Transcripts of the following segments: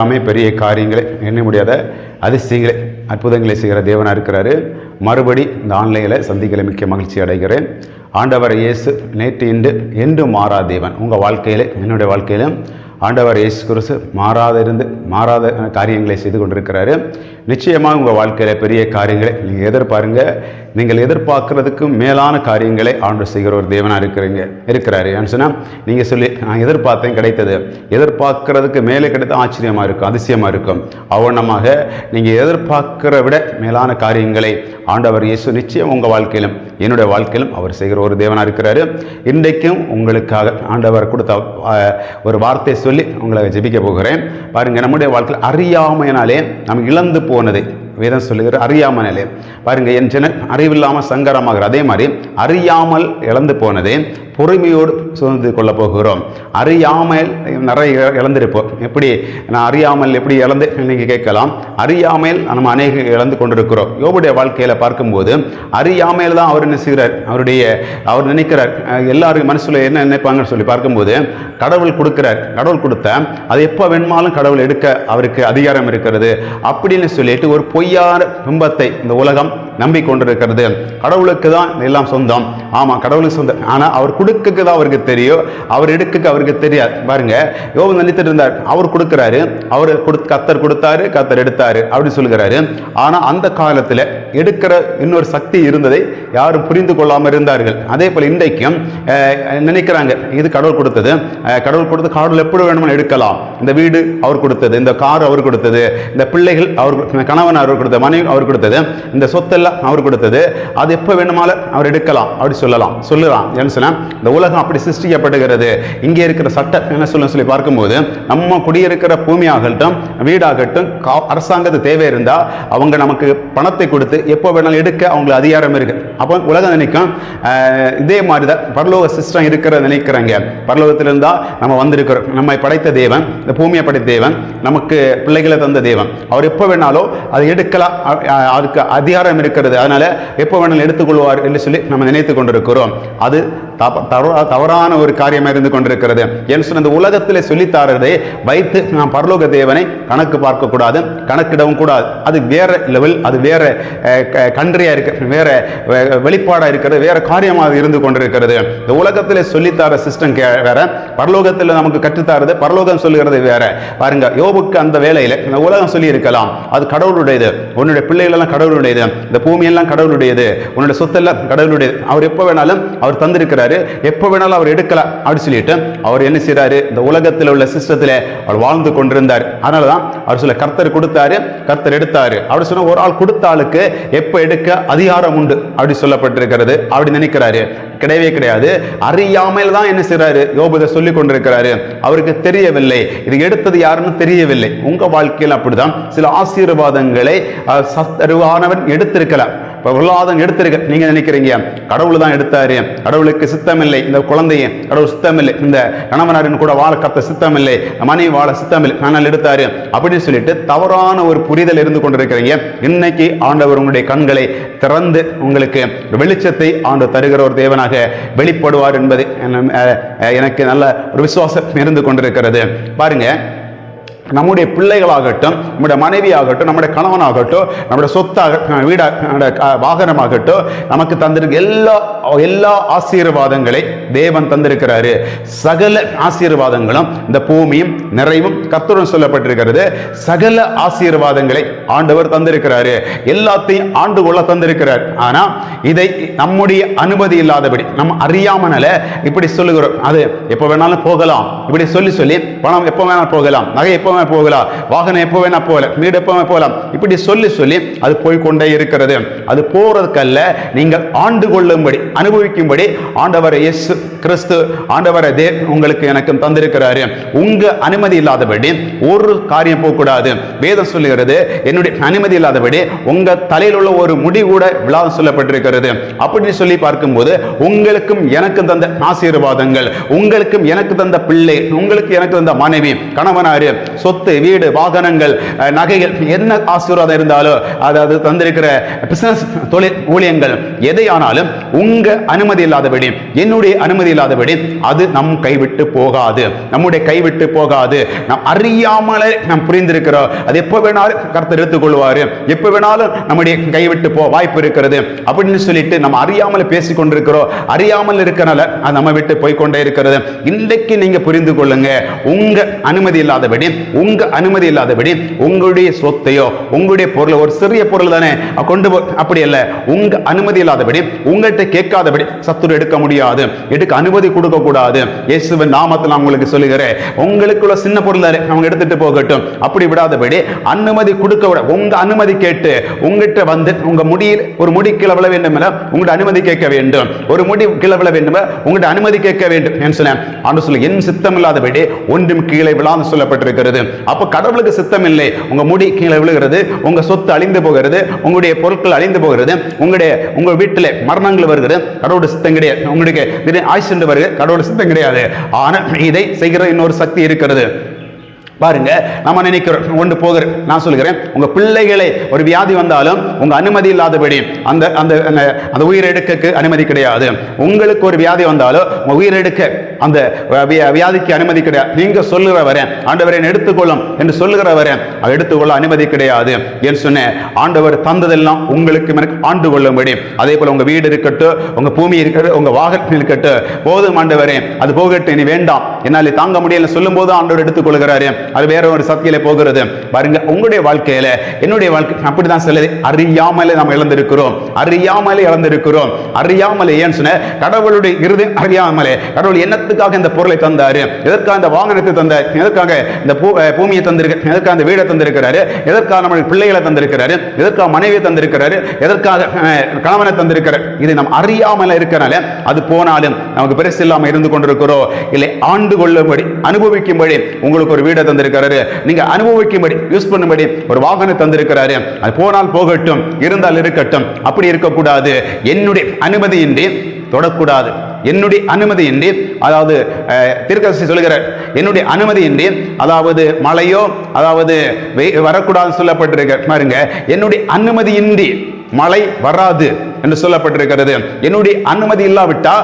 எல்லாமே பெரிய காரியங்களை எண்ண முடியாத அதிசயங்களை அற்புதங்களை செய்கிற தேவனாக இருக்கிறாரு. மறுபடி இந்த ஆன்லைனில் சந்திக்கல மிக்க மகிழ்ச்சி அடைகிறேன். ஆண்டவர் இயேசு நேற்று இன்று என்று மாறா தேவன். உங்கள் வாழ்க்கையிலே என்னுடைய வாழ்க்கையிலும் ஆண்டவர் இயேசு குருசு மாறாத இருந்து மாறாத காரியங்களை செய்து கொண்டிருக்கிறாரு. நிச்சயமாக உங்கள் வாழ்க்கையில் பெரிய காரியங்களை நீங்கள் எதிர்பாருங்க. நீங்கள் எதிர்பார்க்கறதுக்கு மேலான காரியங்களை ஆண்டு செய்கிற ஒரு தேவனாக இருக்கிறீங்க இருக்கிறாரு. ஏன்னு சொன்னால் நீங்கள் சொல்லி நான் எதிர்பார்த்தேன் கிடைத்தது. எதிர்பார்க்கறதுக்கு மேலே கிடைத்த ஆச்சரியமாக இருக்கும் அதிசயமாக இருக்கும். அவனமாக நீங்கள் எதிர்பார்க்கிற விட மேலான காரியங்களை ஆண்டவர் இயேசு நிச்சயம் உங்கள் வாழ்க்கையிலும் என்னுடைய வாழ்க்கையிலும் அவர் செய்கிற ஒரு தேவனாக இருக்கிறாரு. இன்றைக்கும் உங்களுக்காக ஆண்டவர் கொடுத்த ஒரு வார்த்தை சொல்லி உங்களை ஜெபிக்க போகிறேன். பாருங்கள் நம்முடைய வாழ்க்கையில் அறியாமையினாலே நாம் இழந்து போனதை வேதம் சொல்லுகிற நிலையம் பாருங்கள் என் ஜன அறிவில்லாமல் சங்கரமாகிற அதே மாதிரி அறியாமல் இழந்து போனதே பொறுமையோடு சுதந்து கொள்ள போகிறோம். அறியாமல் நிறைய இழந்திருப்போம். எப்படி? நான் அறியாமல் எப்படி இழந்து நீங்கள் கேட்கலாம். அறியாமல் நம்ம அநேக இழந்து கொண்டிருக்கிறோம். யோபுடைய வாழ்க்கையில் பார்க்கும்போது அறியாமையில் தான் அவர் என்ன செய்கிறார் அவருடைய அவர் நினைக்கிறார். எல்லாருக்கும் எல்லாரும் என்ன நினைப்பாங்கன்னு சொல்லி பார்க்கும்போது கடவுள் கொடுக்கிறார். கடவுள் கொடுத்த அது எப்போ வேணுமாலும் கடவுள் எடுக்க அவருக்கு அதிகாரம் இருக்கிறது. அப்படின்னு சொல்லிட்டு ஒரு பொய்யான பிம்பத்தை இந்த உலகம் நம்பிக்கொண்டிருக்கிறது. கடவுளுக்கு தான் எல்லாம் சொந்தம். ஆமாம் கடவுளுக்கு சொந்தம். ஆனால் அவர் கொடுக்கக்கு தான் அவருக்கு தெரியும். அவர் எடுக்க அவருக்கு தெரியாது. பாருங்க யோகம் நினைத்துட்டு இருந்தார். அவர் கொடுக்குறாரு. அவர் கொடு கத்தர் கொடுத்தாரு கத்தர் எடுத்தாரு அப்படி சொல்லுகிறாரு. ஆனால் அந்த காலத்தில் எடுக்கிற இன்னொரு சக்தி இருந்ததை யாரும் புரிந்து கொள்ளாமல் இருந்தார்கள். அதே போல் இன்றைக்கும் நினைக்கிறாங்க இது கடவுள் கொடுத்தது. கடவுள் கொடுத்து கடவுள் எப்படி வேணுமோ எடுக்கலாம். இந்த வீடு அவர் கொடுத்தது இந்த கார் அவர் கொடுத்தது இந்த பிள்ளைகள் அவர் கணவன் அவர் கொடுத்த மனைவி அவர் கொடுத்தது. இந்த சொத்தெல்லாம் அவர் கொடுத்தது. அது எப்போ வேணுமாலும் அவர் எடுக்கலாம். அப்படி சொல்லலாம். சொல்லலாம் என்ன சொன்னால் இந்த உலகம் அப்படி சிருஷ்டிக்கப்படுகிறது. இங்கே இருக்கிற சட்டம் என்ன சொல்லு சொல்லி பார்க்கும்போது நம்ம குடியிருக்கிற பூமியாகட்டும் வீடாகட்டும் கா- அரசாங்கத்து தேவை இருந்தால் அவங்க நமக்கு பணத்தை கொடுத்து எப்போ வேணாலும் எடுக்க அவங்களுக்கு அதிகாரம் இருக்குது அப்போ உலகம் நினைக்கும் இதே மாதிரி தான் பரலோக சிஸ்டம் இருக்கிற நினைக்கிறாங்க. பரலோகத்தில் இருந்தால் நம்ம வந்திருக்கிறோம். நம்மை படைத்த தேவன் இந்த பூமியை படைத்த தேவன் நமக்கு பிள்ளைகளை தந்த தேவன். அவர் எப்போ வேணாலும் அதை எடுக்கலாம். அதுக்கு அதிகாரம் இருக்கிற இருக்கிறது. அதனால எப்போ வேணாலும் எடுத்துக்கொள்வார் என்று சொல்லி நம்ம நினைத்து கொண்டிருக்கிறோம். அது தவறான ஒரு காரியமாக இருந்து கொண்டிருக்கிறது. என்று சொன்ன இந்த உலகத்தில் சொல்லித்தாரதை வைத்து நாம் பரலோக தேவனை கணக்கு பார்க்கக்கூடாது கணக்கிடவும் கூடாது. அது வேற லெவல் அது வேற கண்ட்ரியாக இருக்க வேற வெளிப்பாடாக இருக்கிறது வேற காரியமாக இருந்து கொண்டிருக்கிறது. இந்த உலகத்தில் சொல்லித்தார சிஸ்டம் வேற பரலோகத்தில் நமக்கு கற்றுத்தாரது பரலோகம் சொல்லுகிறது வேற. பாருங்க யோபுக்கு அந்த வேலையில் இந்த உலகம் சொல்லி இருக்கலாம் அது கடவுளுடையது உன்னுடைய பிள்ளைகளெல்லாம் கடவுளுடையது இந்த பூமியெல்லாம் கடவுளுடையது உன்னுடைய சொத்தெல்லாம் கடவுளுடையது. அவர் எப்போ வேணாலும் அவர் தந்திருக்கிறார். எப்போ வேணாலும் அவர் எடுக்கலாம் அப்படின்னு சொல்லிட்டு அவர் என்ன செய்கிறாரு இந்த உலகத்தில் உள்ள சிஸ்டத்தில் அவர் வாழ்ந்து கொண்டிருந்தார். அதனால தான் அவர் சொல்ல கர்த்தர் கொடுத்தாரு கர்த்தர் எடுத்தாரு. அப்படி சொன்ன ஒரு ஆள் கொடுத்த ஆளுக்கு எப்போ எடுக்க அதிகாரம் உண்டு அப்படி சொல்லப்பட்டிருக்கிறது. அப்படி நினைக்கிறாரு. கிடையவே கிடையாது. அறியாமல் தான் என்ன செய்கிறாரு யோபதை சொல்லி கொண்டிருக்கிறாரு. அவருக்கு தெரியவில்லை. இது எடுத்தது யாருன்னு தெரியவில்லை. உங்க வாழ்க்கையில் அப்படிதான். சில ஆசீர்வாதங்களை சத்தருவானவன் எடுத்திருக்கலாம் இப்போ பொருளாதாரம் எடுத்திருக்க நீங்க நினைக்கிறீங்க. கடவுள் தான் எடுத்தாரு. கடவுளுக்கு சித்தமில்லை. இந்த குழந்தைய கடவுள் சித்தமில்லை. இந்த கணவனாரின் கூட வாழ கத்த சித்தமில்லை. மனைவி வாழ சித்தமில்லை. ஆனால் எடுத்தாரு. அப்படின்னு சொல்லிட்டு தவறான ஒரு புரிதல் இருந்து கொண்டிருக்கிறீங்க. இன்னைக்கு ஆண்டவர் உங்களுடைய கண்களை திறந்து உங்களுக்கு வெளிச்சத்தை ஆண்டு தருகிற ஒரு தேவனாக வெளிப்படுவார் என்பது எனக்கு நல்ல ஒரு விசுவாசம் இருந்து கொண்டிருக்கிறது. பாருங்க நம்முடைய பிள்ளைகளாகட்டும் நம்முடைய மனைவியாகட்டும் நம்முடைய கணவனாகட்டும் நம்முடைய சொத்தாக வீடாக வாகனமாகட்டும் நமக்கு தந்திருக்க எல்லா எல்லா ஆசீர்வாதங்களை தேவன் தந்திருக்கிறாரு. சகல ஆசீர்வாதங்களும் இந்த பூமியும் நிறைவும் கத்துடன் சொல்லப்பட்டிருக்கிறது. சகல ஆசீர்வாதங்களை ஆண்டவர் தந்திருக்கிறாரு. எல்லாத்தையும் ஆண்டு கொள்ள தந்திருக்கிறார். ஆனா இதை நம்முடைய அனுமதி இல்லாதபடி நம்ம அறியாமனால இப்படி சொல்லுகிறோம். அது எப்போ வேணாலும் போகலாம். இப்படி சொல்லி சொல்லி பணம் எப்போ வேணாலும் போகலாம். நகை எப்போ வேணாலும் போகலாம் வாகனம் எப்போ வேணா போகலாம் வீடு எப்போ போகலாம். இப்படி சொல்லி சொல்லி அது போய்கொண்டே இருக்கிறது. அது போறதுக்கல்ல நீங்கள் ஆண்டு கொள்ளும்படி அனுபவிக்கும்படி ஆண்டவர் எஸ் கிறிஸ்து ஆண்டவரை தே உங்களுக்கு எனக்கு தந்திருக்கிறாரு. உங்க அனுமதி இல்லாதபடி ஒரு காரியம் போகக்கூடாது. வேதம் சொல்லுகிறது என்னுடைய அனுமதி இல்லாதபடி உங்க தலையில் உள்ள ஒரு முடி கூட விழாவும் சொல்லப்பட்டிருக்கிறது. அப்படின்னு சொல்லி பார்க்கும்போது உங்களுக்கும் எனக்கு தந்த ஆசீர்வாதங்கள் உங்களுக்கும் எனக்கு தந்த பிள்ளை உங்களுக்கு எனக்கு தந்த மனைவி கணவனாரு சொத்து சொத்து வீடு வாகனங்கள் நகைகள் என்ன ஆசீர்வாதம் இருந்தாலும் அதாவது தந்திருக்கிற பிசினஸ் தொழில் ஊழியங்கள் எதை ஆனாலும் உங்க அனுமதி இல்லாதபடி என்னுடைய அனுமதி இல்லாதபடி அது நம் கைவிட்டு போகாது. நம்முடைய கைவிட்டு போகாது. நாம் அறியாமலே நாம் புரிந்திருக்கிறோம். அது எப்போ வேணாலும் கருத்தை எடுத்துக்கொள்வார். எப்போ வேணாலும் நம்முடைய கைவிட்டு போ வாய்ப்பு இருக்கிறது. அப்படின்னு சொல்லிட்டு நம்ம அறியாமல் பேசிக்கொண்டிருக்கிறோம். அறியாமல் இருக்கனால அது நம்ம விட்டு போய்க்கொண்டே இருக்கிறது. இன்றைக்கு நீங்க புரிந்து கொள்ளுங்க. உங்க அனுமதி இல்லாதபடி உங்க அனுமதி இல்லாதபடி உங்களுடைய சொத்தையோ உங்களுடைய பொருளை ஒரு சிறிய பொருள் தானே கொண்டு போ அப்படி அல்ல. உங்க அனுமதி இல்லாதபடி உங்கள்கிட்ட கேட்காதபடி சத்துரு எடுக்க முடியாது. எடுக்க அனுமதி கொடுக்க கூடாது. இயேசுவின் நாமத்தில் நான் உங்களுக்கு சொல்லுகிறேன். உங்களுக்குள்ள சின்ன பொருள் தானே அவங்க எடுத்துட்டு போகட்டும். அப்படி விடாதபடி அனுமதி கொடுக்க விட உங்க அனுமதி கேட்டு உங்ககிட்ட வந்து உங்க முடியில் ஒரு முடி கிளவள வேண்டும் என அனுமதி கேட்க வேண்டும். ஒரு முடி கிளவள வேண்டும் என அனுமதி கேட்க வேண்டும். என்று சொன்னேன். ஆண்டு என் சித்தம் இல்லாதபடி ஒன்றும் கீழே விழாந்து சொல்லப்பட்டிருக்கிறது. அப்ப கடவுளுக்கு சித்தம் இல்லை உங்க முடி கீழே விழுகிறது உங்க சொத்து அழிந்து போகிறது உங்களுடைய பொருட்கள் அழிந்து போகிறது உங்களுடைய உங்க வீட்டில் மரணங்கள் வருகிறது. கடவுளோட சித்தம் கிடையாது. உங்களுக்கு திடீர் ஆயுஷ் வருகிறது. கடவுளோட சித்தம் கிடையாது. ஆனால் இதை செய்கிற இன்னொரு சக்தி இருக்கிறது. பாருங்க நம்ம நினைக்கிறோம் ஒன்று போகிற நான் சொல்கிறேன் உங்க பிள்ளைகளை ஒரு வியாதி வந்தாலும் உங்க அனுமதி இல்லாதபடி அந்த அந்த அந்த- அந்த உயிரெடுக்கக்கு அனுமதி கிடையாது. உங்களுக்கு ஒரு வியாதி வந்தாலும் உங்க உயிரெடுக்க அந்த வியா- வியாதிக்கு அனுமதி கிடையாது. நீங்க வரேன் ஆண்டவரை எடுத்துக்கொள்ளும் என்று சொல்லுகிற வரேன் எடுத்துக்கொள்ள அனுமதி கிடையாது என்று சொன்னேன் ஆண்டவர் தந்ததெல்லாம் உங்களுக்கு எனக்கு ஆண்டு கொள்ளும்படி. அதே போல உங்க வீடு இருக்கட்டும் உங்க பூமி இருக்கட்டும் உங்க வாகனம் இருக்கட்டும் போதும் ஆண்டவரே அது போகட்டும் இனி வேண்டாம். என்னால் தாங்க முடியல சொல்லும் போது ஆண்டவர் எடுத்துக்கொள்கிறாரு. அது வேற ஒரு சத்தியில போகிறது. பாருங்க உங்களுடைய வாழ்க்கையில என்னுடைய வாழ்க்கை அப்படிதான் சொல்லுது அறியாமலே நாம் இழந்திருக்கிறோம். அறியாமலே இழந்திருக்கிறோம். அறியாமலே ஏன்னு சொன்ன கடவுளுடைய இறுதி அறியாமலே. கடவுள் என்னத்துக்காக இந்த பொருளை தந்தாரு? எதற்காக இந்த வாகனத்தை தந்தார்? எதற்காக இந்த பூ- பூமியை தந்திருக்க எதற்காக இந்த வீடை தந்திருக்கிறாரு எதற்காக நம்மளுடைய பிள்ளைகளை தந்திருக்கிறாரு எதற்காக மனைவியை தந்திருக்கிறாரு எதற்காக கணவனை தந்திருக்கிறார் இதை நாம் அறியாமல் இருக்கிறனால அது போனாலும் நமக்கு பெருசு இல்லாமல் இருந்து கொண்டிருக்கிறோம் இல்லை ஆண்டு கொள்ளும்படி அனுபவிக்கும்படி உங்களுக்கு ஒரு வீடை தந்திருக்கிறாரு நீங்க அனுபவிக்கும்படி யூஸ் பண்ணும்படி ஒரு வாகனம் தந்திருக்கிறாரு அது போனால் போகட்டும் இருந்தால் இருக்கட்டும் அப்படி இருக்கக்கூடாது என்னுடைய அனுமதியின்றி தொடக்கூடாது. என்னுடைய அனுமதியின்றி அதாவது திருக்கசி சொல்லுகிற என்னுடைய என்னுடைய அனுமதியின்றி அதாவது மழையோ அதாவது வெய்- வரக்கூடாதுன்னு சொல்லப்பட்டிருக்க. பாருங்க என்னுடைய அனுமதியின்றி மழை வராது. என்று சொல்லப்பட்டிருக்கிறது. என்னுடைய அனுமதி இல்லாவிட்டா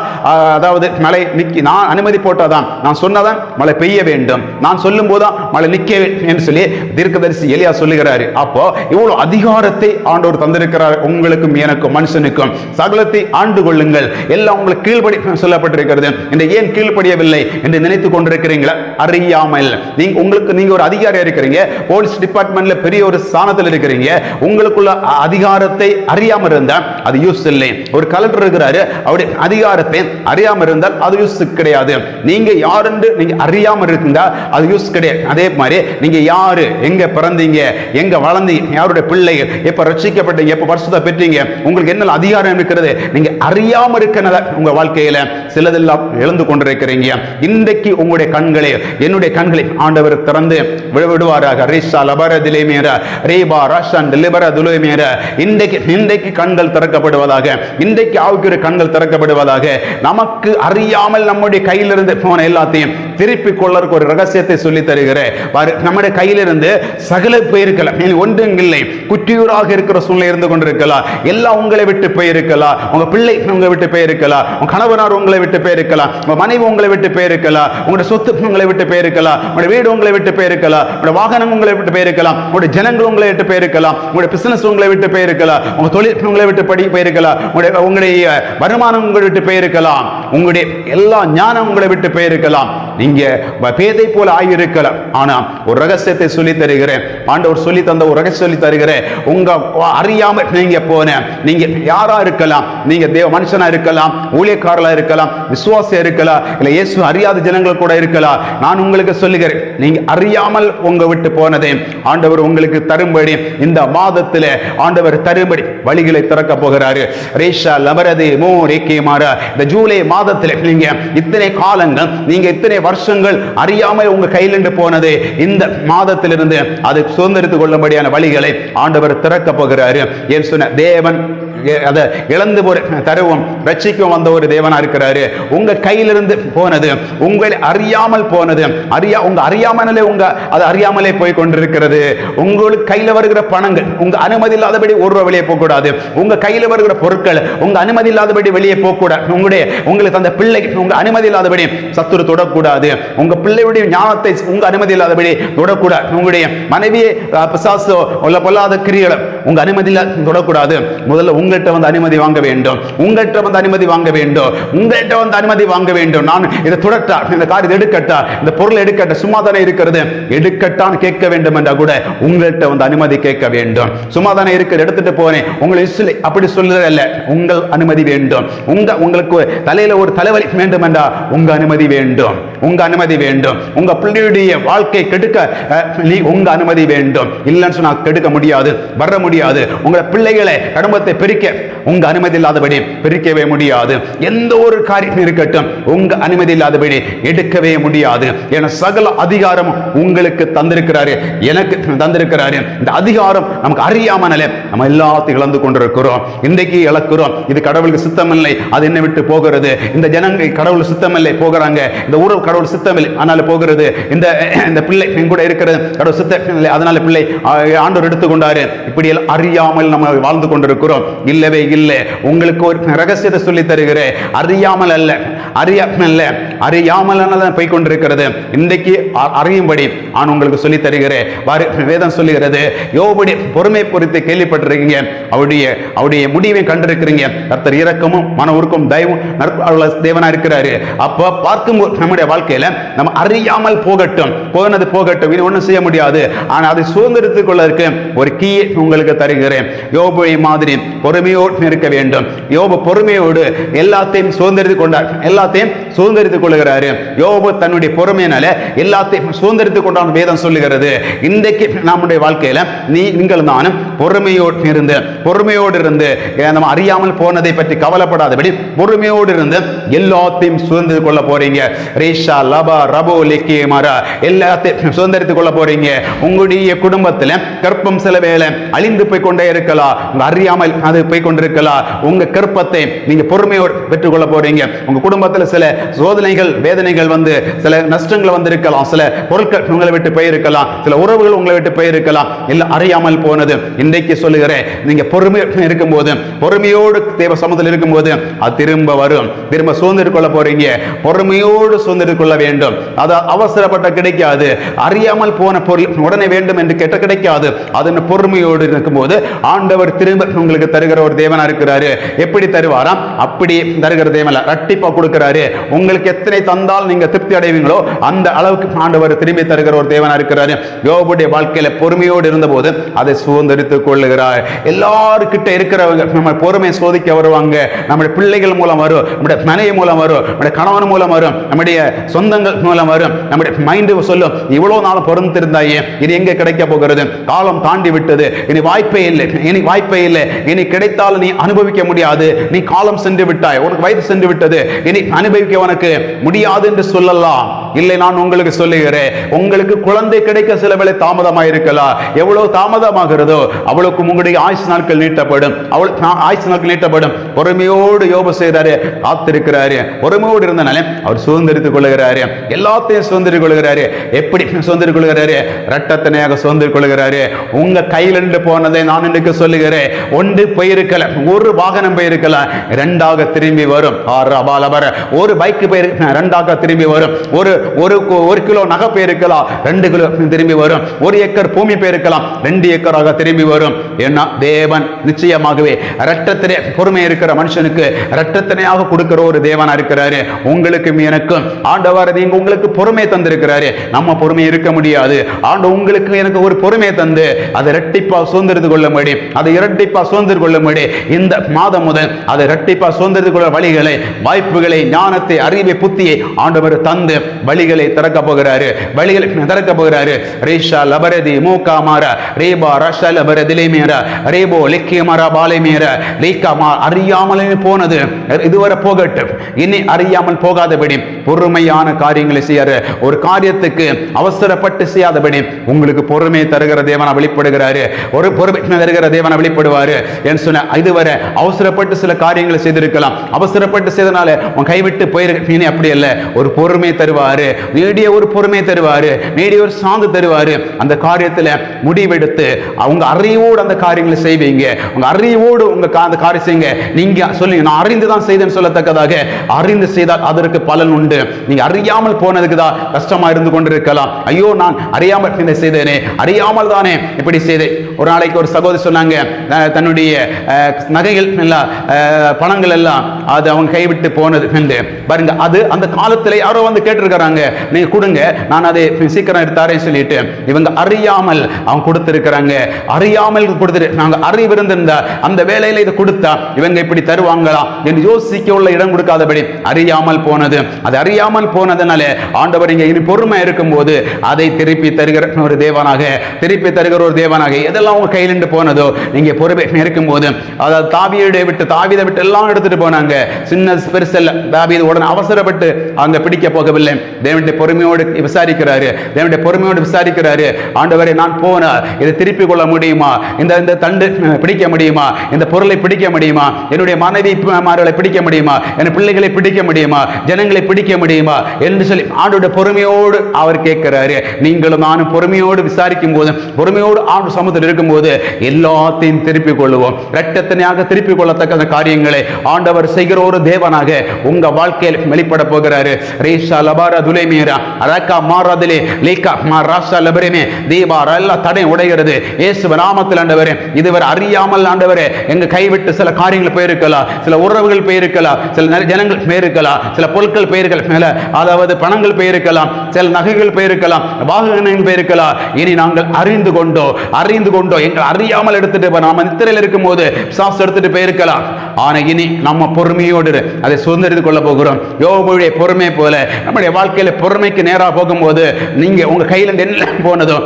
அதாவது மழை நிக்கி நான் அனுமதி போட்டாதான் நான் சொன்னதான் மழை பெய்ய வேண்டும். நான் சொல்லும் போதுதான் மழை நிக்க என்று சொல்லி தீர்க்கதரிசி எலியா சொல்லுகிறாரு. அப்போ இவ்வளவு அதிகாரத்தை ஆண்டவர் தந்திருக்கிறார் உங்களுக்கும் எனக்கும் மனுஷனுக்கும். சகலத்தை ஆண்டு கொள்ளுங்கள். எல்லாம் உங்களுக்கு கீழ்படி சொல்லப்பட்டிருக்கிறது. என்று ஏன் கீழ்ப்படியவில்லை என்று நினைத்து கொண்டிருக்கிறீங்களா? அறியாமல். நீங்க உங்களுக்கு நீங்க ஒரு அதிகாரி இருக்கிறீங்க. போலீஸ் டிபார்ட்மெண்ட்ல பெரிய ஒரு ஸ்தானத்தில் இருக்கிறீங்க. உங்களுக்குள்ள அதிகாரத்தை அறியாமல் இருந்தால் அது யூஸ் இல்லை ஒரு கலெக்டர் இருக்கிறாரு அவருடைய அதிகாரத்தை அறியாமல் இருந்தால் அது யூஸ் கிடையாது. நீங்க யாருன்னு நீங்க அறியாமல் இருந்தால் அது யூஸ் கிடையாது. அதே மாதிரி நீங்க யாரு எங்க பிறந்தீங்க எங்க வளர்ந்தீங்க யாருடைய பிள்ளைகள் எப்ப ரட்சிக்கப்பட்டீங்க எப்ப வருஷத்தை பெற்றீங்க உங்களுக்கு என்ன அதிகாரம் இருக்கிறது? நீங்க அறியாம இருக்கிறத உங்க வாழ்க்கையில சிலதெல்லாம் இழந்து கொண்டிருக்கிறீங்க. இன்றைக்கு உங்களுடைய கண்களை என்னுடைய கண்களை ஆண்டவர் திறந்து விட- விடுவாராக. ரீஷா லபர திலேமேர ரேபா ராஷன் திலிபர துலேமேர இன்றைக்கு இன்றைக்கு கண்கள் திறக்கப்படும். திறக்கப்படுவதாக இன்றைக்கு ஆவிக்குரிய கண்கள் திறக்கப்படுவதாக நமக்கு அறியாமல் நம்முடைய கையிலிருந்து போன எல்லாத்தையும் திருப்பி கொள்ளறக்கு ஒரு ரகசியத்தை சொல்லி தருகிறேன் பாரு, நம்முடைய கையிலிருந்து சகல போயிருக்கலாம் ஒன்றும் இல்லை குற்றியூராக இருக்கிற சூழ்நிலை இருந்து கொண்டிருக்கலாம் எல்லாம் உங்களை விட்டு போயிருக்கலாம் உங்க பிள்ளை உங்களை விட்டு போயிருக்கலாம் உங்க கணவனார் உங்களை விட்டு போயிருக்கலாம் உங்க மனைவி உங்களை விட்டு போயிருக்கலாம் உங்களுடைய சொத்து உங்களை விட்டு போயிருக்கலாம் உங்களுடைய வீடு உங்களை விட்டு போயிருக்கலாம் உங்களுடைய வாகனம் உங்களை விட்டு போயிருக்கலாம் உங்களுடைய ஜனங்கள் உங்களை விட்டு போயிருக்கலாம் உங்களுடைய பிசினஸ் உங்களை விட்டு போயிருக்கலாம் உங்க தொழில் உங்களை விட்டு படி போயிருக்கலாம் உங்களுடைய உங்களுடைய வருமானம் உங்களை விட்டு போயிருக்கலாம் உங்களுடைய எல்லா ஞானம் உங்களை விட்டு போயிருக்கலாம் நீ வ- பேதை போல ஆகியிருக்கலாம் ஆனா ஒரு ரகசியத்தை சொல்லி தருகிறேன். ஆண்டவர் சொல்லி தந்த ஒரு ரகசியம் சொல்லி தருகிறேன். உங்க அறியாம நீங்க போன நீங்க யாரா இருக்கலாம்? நீங்க தேவ மனுஷனா இருக்கலாம்? ஊழியக்காரலா இருக்கலாம்? விசுவாசியா இருக்கலாம்? இல்ல இயேசு அறியாத ஜனங்கள் கூட இருக்கலாம். நான் உங்களுக்கு சொல்லுகிறேன் நீங்க அறியாமல் உங்க விட்டு போனதை. ஆண்டவர் உங்களுக்கு தரும்படி இந்த மாதத்துல ஆண்டவர் தரும்படி வழிகளை திறக்க போகிறாரு. ரேஷா லபரதே மோ ரேக்கே மாறா. இந்த ஜூலை மாதத்தில் நீங்க இத்தனை காலங்கள் நீங்க இத்தனை வருஷம் வருஷங்கள் அறியாமல் உங்க கையிலிருந்து போனது. இந்த மாதத்திலிருந்து அதை சுதந்திரித்துக் கொள்ளும்படியான வழிகளை ஆண்டவர் திறக்க போகிறாரு. ஏன் சொன்ன தேவன் அதை இழந்து போற தருவம் ரட்சிக்கும் வந்த ஒரு தேவனா இருக்கிறாரு. உங்க கையிலிருந்து போனது உங்களை அறியாமல் போனது அறியா உங்க அறியாமலே உங்க அது அறியாமலே போய் கொண்டிருக்கிறது. உங்களுக்கு கையில வருகிற பணங்கள் உங்க அனுமதி இல்லாதபடி ஒரு ரூபா வெளியே போக கூடாது உங்க கையில வருகிற பொருட்கள் உங்க அனுமதி இல்லாதபடி வெளியே போக கூடாது உங்களுடைய உங்களுக்கு அந்த பிள்ளை உங்க அனுமதி இல்லாதபடி சத்துரு தொடக்கூடாது. உங்க பிள்ளையுடைய ஞானத்தை உங்க அனுமதி இல்லாதபடி தொடக்கூடாது உங்களுடைய மனைவியை அஹ், பிசாசோ உள்ள பொல்லாத கிரியலை உங்க அனுமதி இல்லாத தொடக்கூடாது. முதல்ல உங்கள்கிட்ட வந்து அனுமதி வாங்க வேண்டும். உங்கள்கிட்ட வந்து அனுமதி வாங்க வேண்டும். உங்கள்கிட்ட வந்து அனுமதி வாங்க வேண்டும். நான் இதை தொடட்டா இந்த காரியத்தை எடுக்கட்டா இந்த பொருள் எடுக்கட்ட சும்மா தானே இருக்கிறது. எடுக்கட்டான்னு கேட்க வேண்டும் என்றால் கூட உங்கள்கிட்ட வந்து அனுமதி கேட்க வேண்டும். சும்மா தானே இருக்கிற எடுத்துட்டு போனேன் உங்களை இஸ்லை அப்படி சொல்லுறதில்ல உங்கள் அனுமதி வேண்டும். உங்க உங்களுக்கு தலையில ஒரு தலைவலி வேண்டும் என்றால் உங்க அனுமதி வேண்டும். உங்க அனுமதி வேண்டும். உங்க பிள்ளையுடைய வாழ்க்கை கெடுக்க நீ உங்க அனுமதி வேண்டும். இல்லைன்னு சொன்னா கெடுக்க முடியாது வர முடியாது. உங்களை பிள்ளைகளை குடும்பத்தை பிரிக்க உங்க அனுமதி இல்லாதபடி பிரிக்கவே முடியாது. எந்த ஒரு காரியம் இருக்கட்டும் உங்க அனுமதி இல்லாதபடி எடுக்கவே முடியாது. என சகல அதிகாரம் உங்களுக்கு தந்திருக்கிறாரு எனக்கு தந்திருக்கிறாரு. இந்த அதிகாரம் நமக்கு அறியாமலே நம்ம எல்லாத்தையும் இழந்து கொண்டிருக்கிறோம். இன்றைக்கு இழக்கிறோம். இது கடவுளுக்கு சித்தமில்லை. அது என்ன விட்டு போகிறது. இந்த ஜனங்கள் கடவுள் சித்தமில்லை. போகிறாங்க. இந்த உறவு கடவுள் சித்தமில்லை. அதனால போகிறது. இந்த இந்த பிள்ளை என் கூட இருக்கிறது. கடவுள் சித்தமில்லை. அதனால பிள்ளை ஆண்டோர் எடுத்துக்கொண்டாரு. இப்படி எல்லாம் அறியாமல் நம்ம வாழ்ந்து கொண்டிருக்கிறோம். இல்லவே இல்லை. உங்களுக்கு ஒரு ரகசியத்தை சொல்லி தருகிறேன். அறியாமல் அல்ல. அறியாமல் அல்ல அறியாமல் போய் கொண்டிருக்கிறது. இன்றைக்கு அறியும்படி நான் உங்களுக்கு சொல்லி தருகிறேன். வாரு- வேதம் சொல்லுகிறது யோபடி பொறுமை பொறுத்து கேள்விப்பட்டிருக்கீங்க. அவருடைய அவருடைய முடிவை கண்டிருக்கிறீங்க. கர்த்தர் இரக்கமும் மன உருக்கும் தயவும் நற்புள்ள தேவனா இருக்கிறாரு. அப்போ பார்க்கும்போது நம்முடைய வாழ்க்கையில நம்ம அறியாமல் போகட்டும். போனது போகட்டும். இனி ஒண்ணும் செய்ய முடியாது. ஆனால் அதை சுதந்திரத்துக்குள்ள இருக்கு ஒரு கீ உங்களுக்கு தருகிறேன். யோபுவை மாதிரி பொறுமையோடு இருக்க வேண்டும். யோபு பொறுமையோடு எல்லாத்தையும் சுதந்திரித்துக் கொண்டார். எல்லாத்தையும் சுதந்திரித்துக் கொள்கிறாரு. யோபு தன்னுடைய பொறுமையினால எல்லாத்தையும் சுதந்திரித்துக் கொண்டான் வேதம் சொல்லுகிறது. இன்றைக்கு நம்முடைய வாழ்க்கையில நீ நீங்கள் நானும் பொறுமையோடு இருந்து பொறுமையோடு இருந்து நம்ம அறியாமல் போனதை பற்றி கவலைப்படாதபடி பொறுமையோடு இருந்து எல்லாத்தையும் சுதந்திரித்துக் கொள்ள போறீங்க. ரேஷா லபா ரபோ லிக்கே மரா எல்லாத்தையும் சுதந்திரித்துக் கொள்ள போறீங்க. உங்களுடைய குடும்பத்தில் கற்பம் சில வேலை அழிந்து போய் கொண்டே இருக்கலாம். உங்க அறியாமல் அது போய் கொண்டிருக்கலாம் உங்க கற்பத்தை நீங்க பொறுமையோடு பெற்றுக்கொள்ள போறீங்க. உங்க குடும்பத்துல சில சோதனைகள் வேதனைகள் வந்து சில நஷ்டங்கள் வந்திருக்கலாம். சில பொருட்கள் உங்களை விட்டு போயிருக்கலாம். சில உறவுகள் உங்களை விட்டு போயிருக்கலாம். இல்லை அறியாமல் போனது. இன்றைக்கு சொல்லுகிறேன் நீங்க பொறுமை இருக்கும்போது பொறுமையோடு தேவ சமத்தில் இருக்கும்போது அது திரும்ப வரும். திரும்ப சுதந்திரம் கொள்ள போறீங்க. பொறுமையோடு சுதந்திரம் கொள்ள வேண்டும். அது அவசரப்பட்ட கிடைக்காது. அறியாமல் போன பொருள் உடனே வேண்டும் என்று கேட்ட கிடைக்காது. அதன் பொறுமையோடு இருக்கும்போது ஆண்டவர் திரும்ப உங்களுக்கு தருகிற ஒரு தேவனா இருக்கிறாரு. எப்படி தருவாராம்? அப்படி தருகிற தேவன் ரட்டிப்பா கொடுக்கிறாரு. உங்களுக்கு எத்தனை தந்தால் நீங்க திருப்தி அடைவீங்களோ அந்த அளவுக்கு ஆண்டவர் திரும்பி தருகிற ஒரு தேவனா இருக்கிறாரு. யோபுடைய வாழ்க்கையில பொறுமையோடு இருந்தபோது அதை சுதந்திரித்துக் கொள்ளுகிறார். எல்லாருக்கிட்ட இருக்கிறவங்க நம்ம பொறுமை சோதிக்க வருவாங்க. நம்முடைய பிள்ளைகள் மூலம் வரும் நம்முடைய மனைவி மூலம் வரும் நம்முடைய கணவன் மூலம் வரும் நம்முடைய சொந்தங்கள் மூலம் வரும் நம்முடைய மைண்டு சொல்லும் இவ்வளவு நாள் பொறுத்திருந்தாயே இது எங்க கிடைக்க போகிறது? காலம் தாண்டி விட்டது. இனி வாய்ப்பே இல்லை. இனி வாய்ப்பே இல்லை. இனி கிடைத்தால் நீ அனுபவிக்க முடியாது. நீ காலம் சென்று விட்டாய். உனக்கு வயது சென்று விட்டது. இனி அனுபவிக்க உனக்கு முடியாது என்று சொல்லலாம். இல்லை நான் உங்களுக்கு சொல்லுகிறேன். உங்களுக்கு குழந்தை கிடைக்க சில வேலை தாமதமாக இருக்கலாம். எவ்வளவு தாமதமாகிறதோ அவளுக்கு உங்களுடைய ஆயுசு நாட்கள் நீட்டப்படும். அவள் ஆயுசு நாட்கள் நீட்டப்படும். பொறுமையோடு யோபு செய்கிறாரு காத்திருக்கிறாரு. பொறுமையோடு இருந்தனாலே அவர் சுதந்திரித்துக் கொள்கிறாரு எல்லாத்தையும் சுதந்திரிக் கொள்கிறாரு எப்படி சுதந்திரிக் கொள்கிறாரு ரட்டத்தனையாக சுதந்திரிக் கொள்கிறாரு உங்க கையில் கெட்டு போனதை நான் இன்றைக்கு சொல்லுகிறேன். ஒன்று போயிருக்கல ஒரு வாகனம் போயிருக்கல ரெண்டாக திரும்பி வரும். ஆறு அபாலபர ஒரு பைக் போயிரு ரெண்டாக திரும்பி வரும். ஒரு ஒரு ஒரு கிலோ நகை போயிருக்கலாம் ரெண்டு கிலோ திரும்பி வரும். ஒரு ஏக்கர் பூமி போயிருக்கலாம் ரெண்டு ஏக்கராக திரும்பி வரும். ஏன்னா தேவன் நிச்சயமாகவே இரட்டத்திலே பொறுமை இருக்கிற மனுஷனுக்கு இரட்டத்தினையாக கொடுக்கிற ஒரு தேவனா இருக்கிறாரு. உங்களுக்கும் எனக்கும். ஆண்டவர் நீங்க உங்களுக்கு பொறுமை தந்திருக்கிறாரு. நம்ம பொறுமை இருக்க முடியாது. ஆண்டு உங்களுக்கு எனக்கு ஒரு பொறுமை தந்து அதை ரெட்டிப்பா சுதந்திரத்து கொள்ளும்படி அதை இரட்டிப்பா சுதந்திர கொள்ளும்படி இந்த மாதம் முதல் அதை இரட்டிப்பா சுதந்திரத்து கொள்ள வழிகளை வாய்ப்புகளை ஞானத்தை அறிவை புத்தியை ஆண்டவர் தந்து வழிகளை திறக்க போகிறாரு. வழிகளை திறக்க போகிறாரு. ரீஷா லபரதி மூக்கா மாற ரீபா ரஷா லபரதி மேற ரேபோ லிக்கிய மர பாலை மேற. லீக்கா மா அறியாமலே போனது. இதுவரை போகட்டும். இனி அறியாமல் போகாதபடி பொறுமையான காரியங்களை செய்யாரு. ஒரு காரியத்துக்கு அவசரப்பட்டு செய்யாதபடி உங்களுக்கு பொறுமையை தருகிற தேவனா வெளிப்படுகிறாரு. ஒரு பொறுமை வருகிற தேவனை வெளிப்படுவாரு என்று சொன்ன இதுவரை அவசரப்பட்டு சில காரியங்களை செய்திருக்கலாம். அவசரப்பட்டு செய்தனால உன் கைவிட்டு போயிருக்கீங்க அப்படி இல்லை ஒரு பொறுமை தருவாரு. நீடிய ஒரு பொறுமை தருவாரு. நீடிய ஒரு சாந்து தருவாரு. அந்த காரியத்தில் முடிவெடுத்து அவங்க அறிவோடு அந்த காரியங்களை செய்வீங்க. உங்க அறிவோடு உங்க கா- அந்த காரியம் செய்யுங்க. நீங்க சொல்லுங்க நான் அறிந்து தான் செய்தேன்னு சொல்லத்தக்கதாக அறிந்து செய்தால் அதற்கு பலன் உண்டு. நீங்க அறியாமல் போனதுக்கு தான் கஷ்டமா இருந்து கொண்டிருக்கலாம். ஐயோ நான் அறியாமல் செய்தேனே. அறியாமல் தானே இப்படி செய்தேன். ஒரு நாளைக்கு ஒரு சகோதரி சொன்னாங்க தன்னுடைய நகைகள் எல்லாம் பணங்கள் எல்லாம் அது அவங்க கைவிட்டு போனது என்று பாருங்க அது அந்த காலத்துல யாரோ வந்து கேட்டிருக்கிறாங்க நீங்க கொடுங்க நான் அதை சீக்கிரம் எடுத்தாரேன்னு சொல்லிட்டு இவங்க அறியாமல் அவங்க கொடுத்திருக்கிறாங்க. அறியாமல் கொடுத்துரு நாங்க அறிவிருந்திருந்தா அந்த வேலையில இதை கொடுத்தா இவங்க இப்படி தருவாங்களா என்று யோசிக்க உள்ள இடம் கொடுக்காதபடி அறியாமல் போனது. அது அறியாமல் போனதுனால ஆண்டவர் இங்கே இனி பொறுமை இருக்கும்போது அதை திருப்பி தருகிற ஒரு தேவனாக திருப்பி தருகிற ஒரு தேவனாக எதெல்லாம் கையிலிருந்து போனதோ நீங்க பொறுமை இருக்கும்போது அதாவது தாவியடை விட்டு தாவிதை விட்டு எல்லாம் எடுத்துட்டு போனாங்க. சின்ன பெருசல்ல தாவியது உடனே அவசரப்பட்டு அங்க பிடிக்க போகவில்லை. தேவனுடைய பொறுமையோடு விசாரிக்கிறாரு. தேவனுடைய பொறுமையோடு விசாரிக்கிறாரு. ஆண்டவரை நான் போன இதை திருப்பி கொள்ள முடியுமா? இந்த இந்த தண்டு பிடிக்க முடியுமா? இந்த பொருளை பிடிக்க முடியுமா? என்னுடைய மனைவி மார்களை பிடிக்க முடியுமா? என் பிள்ளைகளை பிடிக்க முடியுமா? ஜனங்களை பிடிக்க முடியுமா? என்று சொல்லி ஆண்டோட பொறுமையோடு அவர் கேட்கிறாரு. நீங்களும் நானும் பொறுமையோடு விசாரிக்கும் போது பொறுமையோடு ஆண்டு சமூகத்தில் போது எல்லாத்தையும் திருப்பிக் கொள்ளுவோம். இரட்டத்தனையாக திருப்பிக் கொள்ளத்தக்க அந்த காரியங்களை ஆண்டவர் செய்கிற ஒரு தேவனாக உங்க வாழ்க்கையில் வெளிப்பட போகிறாரு. ரேஷா லபார துலேமீரா அரக்கா மாறாதிலே லீக்கா மா ராஷா லபரமே தீபார் எல்லாம் தடை உடைகிறது. இயேசு நாமத்தில் ஆண்டவர் இதுவரை அறியாமல் ஆண்டவர் எங்க கைவிட்டு சில காரியங்கள் போயிருக்கலாம். சில உறவுகள் போயிருக்கலாம். சில ஜனங்கள் போயிருக்கலாம். சில பொருட்கள் பெயர்கள் மேல அதாவது பணங்கள் போயிருக்கலாம். சில நகைகள் போயிருக்கலாம். வாகனங்கள் போயிருக்கலாம். இனி நாங்கள் அறிந்து கொண்டோ அறிந்து கொண்டோ எங்கள் அறியாமல் எடுத்துட்டு போ- நாம நித்திரையில் இருக்கும் போது சாஸ் எடுத்துட்டு போயிருக்கலாம். ஆனால் இனி நம்ம பொறுமையோடு அதை சுதந்திரித்து கொள்ள போகிறோம். யோகமொழியை பொறுமை போல நம்முடைய வாழ்க்கையில பொறுமைக்கு நேரா போகும்போது நீங்க உங்க கையில என்ன போனதோ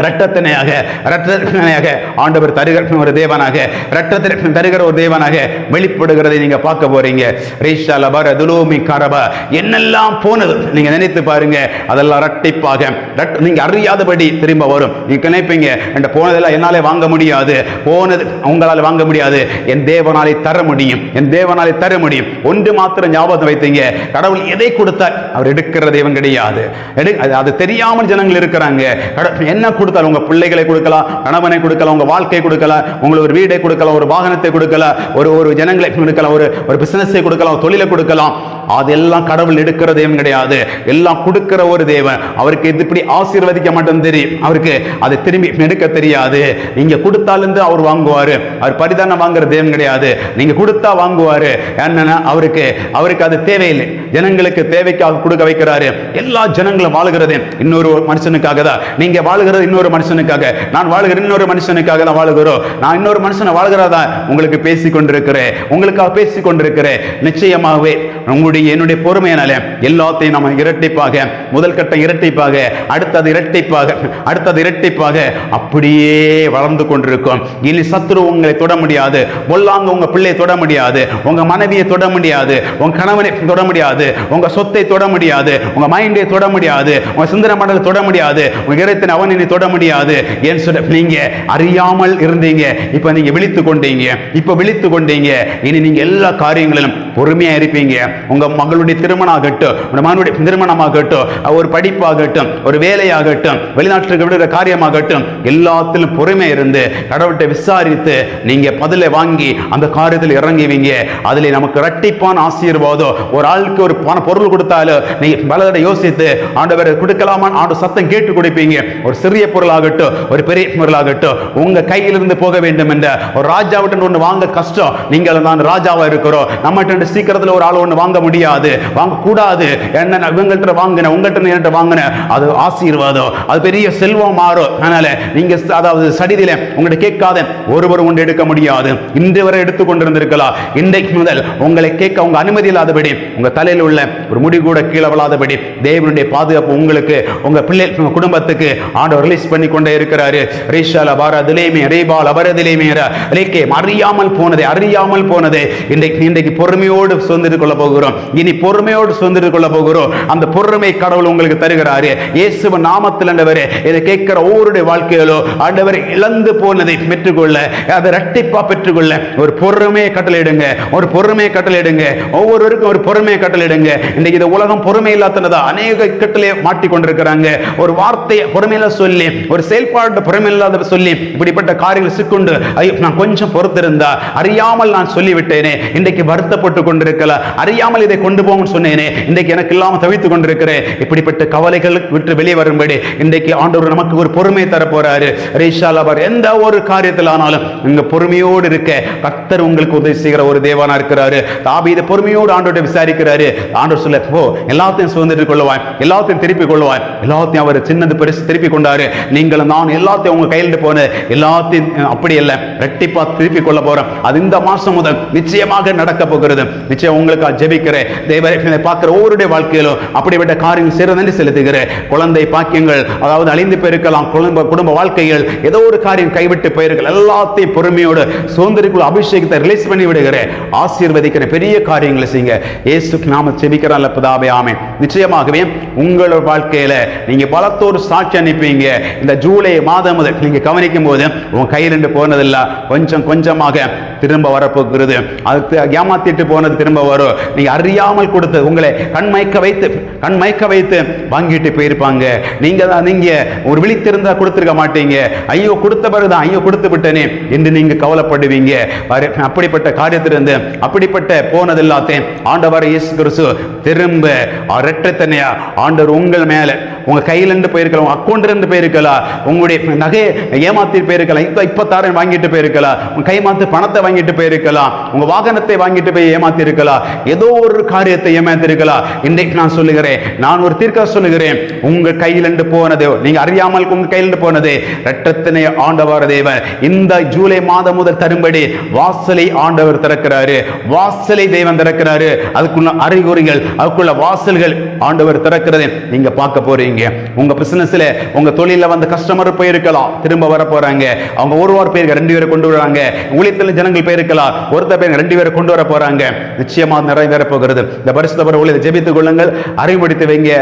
இரட்டத்தினையாக இரட்டத்தினையாக ஆண்டவர் தருகிற ஒரு தேவனாக இரட்டத்திற்கு தருகிற ஒரு தேவனாக வெளிப்படுகிறதை நீங்க பார்க்க போறீங்க. ரீஷா துலூமி கரப. என்னெல்லாம் போனது? நீங்க நினைத்து பாருங்க அதெல்லாம் இரட்டிப்பாக இரட்- நீங்க அறியாதபடி திரும்ப வரும். நீங்க நினைப்பீங்க என்ற போனதெல்லாம் என்னாலே வாங்க முடியாது. போனது உங்களால் வாங்க முடியாது. என் தேவனாலே தர முடியும். என் தேவனாலே தர முடியும். ஒன்று மாத்திரம் ஞாபகம் வைத்தீங்க கடவுள் எதை கொடுத்தார்? அவர் எடுக்கிற தெய்வம் கிடையாது. எடு- அது- அது தெரியாமல் ஜனங்கள் இருக்கிறாங்க. என்ன கொடுத்தாலும் உங்க பிள்ளைகளை கொடுக்கலாம் கணவனை கொடுக்கலாம் உங்க வாழ்க்கை கொடுக்கல உங்களுக்கு ஒரு வீடை கொடுக்கலாம் ஒரு வாகனத்தை கொடுக்கல ஒரு ஒரு ஜனங்களை கொடுக்கலாம் ஒரு ஒரு பிசினஸை கொடுக்கலாம் தொழிலை கொடுக்கலாம். அதெல்லாம் கடவுள் எடுக்கிற தெய்வம் கிடையாது. எல்லாம் கொடுக்கிற ஒரு தெய்வம் அவருக்கு இது இப்படி ஆசீர்வதிக்க மாட்டோம் தெரியும். அவருக்கு அதை திரும்பி எடுக்க தெரியாது. நீங்க கொடுத்தாலிருந்து அவர் வாங்குவாரு. அவர் பரிதானம் வாங்குற தெய்வம் கிடையாது. நீங்க கொடுத்தா வாங்குவாரு. என்னன்னா அவருக்கு அவருக்கு அது தேவையில்லை. ஜனங்களுக்கு தேவைக்காக கொடுக்க வைக்கிறாரு. எல்லா ஜனங்களும் வாழுகிறது. இன்னொரு மனுஷனுக்காக தான் நீங்க வாழுகிறது இன்னொரு மனுஷனுக்காக. நான் வாழ்கிற இன்னொரு மனுஷனுக்காக தான் வாழுகிறோம். நான் இன்னொரு மனுஷனை வாழ்கிறதா? உங்களுக்கு பேசி கொண்டிருக்கிறேன் உங்களுக்காக பேசி கொண்டிருக்கிறேன் நிச்சயமாகவே உங்களுடைய என்னுடைய பொறுமையினால எல்லாத்தையும் நம்ம இரட்டிப்பாக முதல் கட்ட இரட்டிப்பாக அடுத்தது இரட்டிப்பாக அடுத்தது இரட்டிப்பாக அப்படியே வளர்ந்து கொண்டிருக்கும். இனி சத்துரு உங்களை தொட முடியாது பொல்லாங்க உங்க பிள்ளையை தொட முடியாது உங்க மனைவியை தொட முடியாது உங்க கணவனை தொட முடியாது உங்க சொத்தை தொட முடியாது உங்க மைண்டை தொட முடியாது உங்க சிந்தனை மண்டலை தொட முடியாது உங்க இறைத்தின் இனி தொட முடியாது. ஏன்னு சொல்ல நீங்க அறியாமல் இருந்தீங்க. இப்ப நீங்க விழித்து கொண்டீங்க. இப்ப விழித்து கொண்டீங்க. இனி நீங்க எல்லா காரியங்களிலும் பொறுமையா இருப்பீங்க. உங்க மகளுடைய திருமணம் ஆகட்டும் உங்க மகனுடைய திருமணமாகட்டும் ஒரு படிப்பாகட்டும் ஒரு வேலையாகட்டும் வெளிநாட்டுக்கு விடுற காரியமாகட்டும் எல்லாத்திலும் பொறுமை இருந்து கடவுள்கிட்ட விசாரித்து நீங்க பதிலை வாங்கி அந்த காரியத்தில் இறங்குவீங்க. அதில் நமக்கு ரட்டிப்பான ஆசீர்வாதம். ஒரு ஆளுக்கு ஒரு பண பொருள் கொடுத்தாலும் நீங்க பலதட யோசித்து ஆண்டவர் கொடுக்கலாமா ஆண்டு சத்தம் கேட்டு கொடுப்பீங்க. ஒரு சிறிய பொருளாகட்டும் ஒரு பெரிய பொருளாகட்டும் உங்க கையிலிருந்து போக வேண்டும் என்ற ஒரு ராஜாவிட்ட ஒன்று வாங்க கஷ்டம். நீங்கள் தான் ராஜாவா இருக்கிறோம். நம்மகிட்ட சீக்கிரத்தில் ஒரு ஆள் ஒன்று வாங்க முடியாது வாங்கக்கூடாது. என்ன இவங்கள்ட்ட வாங்கின உங்கள்கிட்ட என்கிட்ட வாங்கின? அது ஆசீர்வாதம். அது பெரிய செல்வம் மாறும். அதனால நீங்க அதாவது சடிதில உங்கள்கிட்ட கேட்காத ஒருவர் ஒன்று எடுக்க முடியாது. இன்று வரை எடுத்து கொண்டிருந்திருக்கலாம். இன்றைக்கு முதல் உங்களை கேட்க உங்க அனுமதி இல்லாதபடி உங்க தலையில் உள்ள ஒரு முடி கூட கீழே விழாதபடி தேவனுடைய பாதுகாப்பு உங்களுக்கு உங்க பிள்ளை உங்க குடும்பத்துக்கு ஆண்டவர் ரிலீஸ் பண்ணி கொண்டே இருக்கிறாரு. ரீஷால பாரதிலேமே ரீபால் அபரதிலேமே ரேக்கே அறியாமல் போனதே அறியாமல் போனதே. இன்றைக்கு இன்றைக்கு பொறுமையோடு சுதந்திர கொள்ள போகிறோம் இனி பொறுமையோடு சுதந்திர கொள்ள போகிறோம். அந்த பொறுமை கடவுள் உங்களுக்கு தருகிறாரு. இயேசுவ நாமத்தில் ஆண்டவர் இதை கேட்கிற ஒவ்வொருடைய வாழ்க்கையிலோ ஆண்டவர் இழந்து போனதை பெற்றுக்கொள்ள அதை இரட்டிப்பா பெற்றுக்கொள்ள ஒரு பொறுமையை கட்டளையிடுங்க. ஒரு பொறுமையை கட்டளையிடுங்க. ஒவ்வொருவருக்கும் ஒரு பொறுமையை கட்டளையிடுங்க. இன்றைக்கு இந்த உலகம் பொறுமை இல்லாதனதா அநேக கட்டளை மாட்டிக்கொண்டிருக்கிறாங்க. ஒரு வார்த்தையை பொறுமையில சொல்லி ஒரு செயல்பாடு பொறுமை இல்லாத சொல்லி இப்படிப்பட்ட காரியங்கள் சிக்கொண்டு ஐயோ நான் கொஞ்சம் பொறுத்திருந்தா அறியாமல் நான் சொல்லிவிட்டேனே. இன்றைக்கு வருத்தப்பட்டு கொண்டிருக்கலாம். அறியாமல் இதை கொண்டு போகணும்னு சொன்னேனே இன்றைக்கு எனக்கு இல்லாமல் தவித்துக் கொண்டிருக்கிறேன். இப்படிப்பட்ட கவலைகள் விட்டு வெளியே வரும்படி இன்றைக்கு ஆண்டவர் நமக்கு ஒரு பொறுமை தரப்போறாரு. போறாரு ரீஷால் அவர் எந்த ஒரு காரியத்தில் ஆனாலும் இங்க பொறுமையோடு இருக்க பக்தர் உங்களுக்கு உதவி செய்கிற ஒரு தேவனா இருக்கிறாரு. தாபீது பொறுமையோடு ஆண்டோட விசாரிக்கிறாரு. ஆண்டவர் சொல்ல போ எல்லாத்தையும் சுதந்திரம் கொள்ளுவாய் எல்லாத்தையும் திருப்பி கொள்ளுவாய் எல்லாத்தையும் அவர் சின்னது பெருசு திருப்பி கொண்டாரு. நீங்களும் நான் எல்லாத்தையும் உங்க கையில் போன எல்லாத்தையும் அப்படி இல்லை ரெட்டிப்பா திருப்பி கொள்ள போறோம். அது இந்த மாசம் முதல் நிச்சயமாக நடக்க போகிறது. நிச்சயம் உங்களுக்கு ஜெபிக்கிறேன் தேவரை பார்க்குற ஒவ்வொருடைய வாழ்க்கையிலும் அப்படிப்பட்ட காரியங்கள் சிறந்தன்னு செலுத்துகிறேன். குழந்தை பாக்கியங்கள் அதாவது அழிந்து போயிருக்கலாம் குடும்ப குடும்ப வாழ்க்கைகள் ஏதோ ஒரு காரியம் கைவிட்டு போயிருக்கலாம். எல்லாத்தையும் பொறுமையோடு சுதந்திரிக்குள்ள அபிஷேகத்தை ரிலீஸ் பண்ணி விடுகிறேன். ஆசீர்வதிக்கிற பெரிய காரியங்களை செய்யுங்க. இயேசு நாம செபிக்கிறான் லப்பதாவே ஆமே நிச்சயமாகவே உங்களோட வாழ்க்கையில நீங்க பலத்தோடு சாட்சி அனுப்பீங்க இந்த ஜூலை மாதம் முதல் நீங்க கவனிக்கும் போது உன் கையில் இருந்து கொஞ்சம் கொஞ்சமாக திரும்ப வரப்போகிறது. அது ஏமாத்திட்டு போனது திரும்ப வரும். நீ அறியாமல் கொடுத்து உங்களை கண்மைக்க வைத்து கண்மைக்க வைத்து வாங்கிட்டு போயிருப்பாங்க. நீங்க தான் நீங்க ஒரு விழித்திருந்தா கொடுத்திருக்க மாட்டீங்க. ஐயோ கொடுத்த பிறகுதான் ஐயோ கொடுத்து விட்டனே என்று நீங்க கவலைப்படுவீங்க. அப்படிப்பட்ட காரியத்திலிருந்து அப்படிப்பட்ட போனது எல்லாத்தையும் ஆண்டவர் இயேசு கிறிஸ்து திரும்ப இரட்டத்தனையா ஆண்டவர் உங்கள் மேல உங்க கையிலிருந்து போயிருக்கலாம் உங்க இருந்து போயிருக்கலாம் உங்களுடைய நகையை ஏமாத்திட்டு போயிருக்கலாம் இப்ப இப்பத்தாரன் வாங்கிட்டு போயிருக்கலாம் உங்க கை மாத்து பணத்தை வாங்கிட்டு போயிருக்கலாம் உங்க வாகனத்தை வாங்கிட்டு போய் ஏமாத்தி இருக்கலாம் ஏதோ ஒரு காரியத்தை ஏமாத்திருக்கலாம் இன்றைக்கு நான் சொல்லுகிறேன் நான் ஒரு தீர்க்க சொல்லுகிறேன். உங்க கையிலிருந்து போனது நீங்க அறியாமல் உங்க கையிலிருந்து போனது ரட்டத்தினை ஆண்டவர் தேவர் இந்த ஜூலை மாதம் முதல் தரும்படி வாசலை ஆண்டவர் திறக்கிறாரு. வாசலை தெய்வம் திறக்கிறாரு. அதுக்குள்ள அறிகுறிகள் அதுக்குள்ள வாசல்கள் ஆண்டவர் திறக்கிறது நீங்க பார்க்க போறீங்க. உங்க பிசினஸ்ல உங்க தொழில வந்து கஸ்டமர் போயிருக்கலாம் திரும்ப வர போறாங்க. அவங்க ஒருவர் பேருக்கு ரெண்டு பேரை கொண்டு வராங்க. ஊழியத்தில் ஜனங்கள் போயிருக்கலாம் ஒருத்தர் பேர் ரெண்டு பேரை கொண்டு வர போறாங்க. நிச்சயமா நிறைவேற போகிறது இந்த பரிசுத்த ஊழியத்தை ஜெபித்துக் கொள்ளுங்கள். அறிவுபடுத்தி வைங்க.